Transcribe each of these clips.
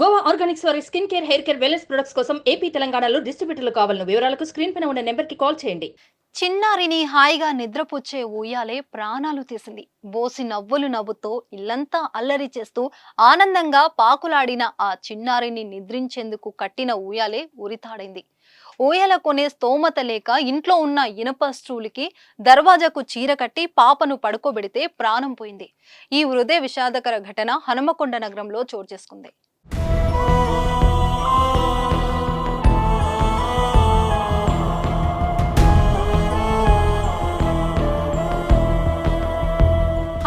Goa organics వారి skin care hair care wellness products కోసం AP తెలంగాణలో డిస్ట్రిబ్యూటర్లు కావాలన్న వివరాలకు స్క్రీన్ పైన ఉన్న నెంబర్కి కాల్ చేయండి. చిన్నారిని హాయిగా నిద్రపుచ్చే ఊయాలే ప్రాణాలు తీసింది. బోసి నవ్వులు నవ్వుతూ ఇల్లంతా అల్లరి చేస్తూ ఆనందంగా పాకులాడిన ఆ చిన్నారిని నిద్రించేందుకు కట్టిన ఊయాలే ఉరితాడైంది. ఊయల కొనే స్తోమత లేక ఇంట్లో ఉన్న ఇనప స్టూలుకి దర్వాజాకు చీర కట్టి పాపను పడుకోబెడితే ప్రాణం పోయింది. ఈ హృదయ విషాదకర ఘటన హనుమకొండ నగరంలో చోటు చేసుకుంది.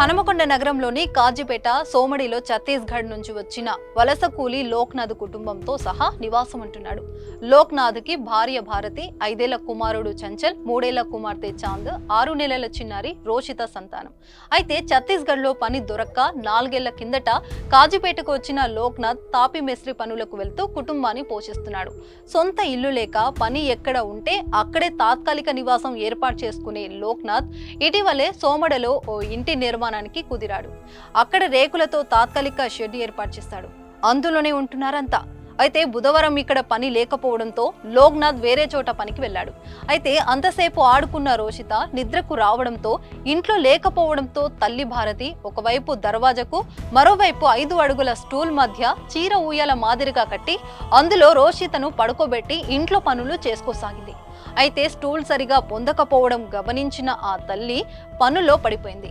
హనుమకొండ నగరంలోని కాజీపేట సోమడిలో ఛత్తీస్గఢ్ నుంచి వచ్చిన వలస కూలి లోక్నాథ్ కుటుంబంతో సహా నివాసం ఉంటున్నాడు లోక్నాథ్కి భార్య భారతి ఐదేళ్ళ కుమారుడు చంచల్ మూడేళ్ళ కుమార్తె చాంద్ ఆరు నెలల చిన్నారి రోషిత సంతానం. అయితే ఛత్తీస్గఢ్లో పని దొరక్క నాలుగేళ్ళ కిందట కాజీపేటకు వచ్చిన లోక్నాథ్ తాపి మేస్త్రి పనులకు వెళ్తూ కుటుంబాన్ని పోషిస్తున్నాడు. సొంత ఇల్లు లేక పని ఎక్కడ ఉంటే అక్కడే తాత్కాలిక నివాసం ఏర్పాటు చేసుకునే లోక్నాథ్ ఇటీవలే సోమడలో ఓ ఇంటి నిర్మాణానికి కుదిరాడు. అక్కడ రేకులతో తాత్కాలిక షెడ్ ఏర్పాటు చేస్తాడు. అందులోనే ఉంటున్నారంతా. అయితే బుధవారం ఇక్కడ పని లేకపోవడంతో లోక్నాథ్ వేరే చోట పనికి వెళ్ళాడు. అయితే అంతసేపు ఆడుకున్న రోషిత నిద్రకు రావడంతో ఇంట్లో లేకపోవడంతో తల్లి భారతి ఒకవైపు దర్వాజకు మరోవైపు ఐదు అడుగుల స్టూల్ మధ్య చీర ఊయల మాదిరిగా కట్టి అందులో రోషితను పడుకోబెట్టి ఇంట్లో పనులు చేసుకోసాగింది. అయితే స్టూల్ సరిగా పొందకపోవడం గమనించిన ఆ తల్లి పనులో పడిపోయింది.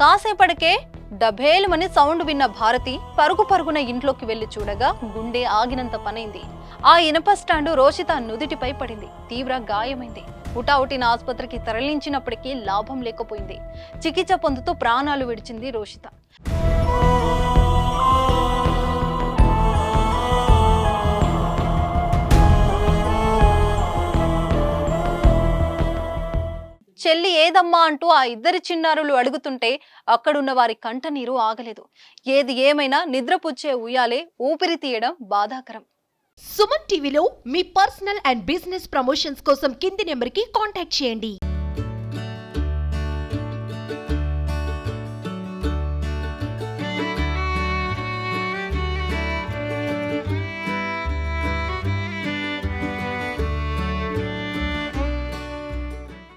కాసేపటికే డభేలుమని సౌండ్ విన్న భారతి పరుగు పరుగున ఇంట్లోకి వెళ్ళి చూడగా గుండె ఆగినంత పనైంది. ఆ ఇనప స్టాండు రోషిత నుదిటిపై పడింది. తీవ్ర గాయమైంది. ఉటావుటిన ఆసుపత్రికి తరలించినప్పటికీ లాభం లేకపోయింది. చికిత్స పొందుతూ ప్రాణాలు విడిచింది రోషిత. చెల్లి ఏదమ్మా అంటూ ఆ ఇద్దరి చిన్నారులు అడుగుతుంటే అక్కడున్న వారి కంట నీరు ఆగలేదు. ఏది ఏమైనా నిద్రపుచ్చే ఉయ్యాలే ఊపిరి తీయడం బాధాకరం. సుమన్ టీవీలో మీ పర్సనల్ అండ్ బిజినెస్ ప్రమోషన్స్ కోసం కింది నెంబర్కి కాంటాక్ట్ చేయండి.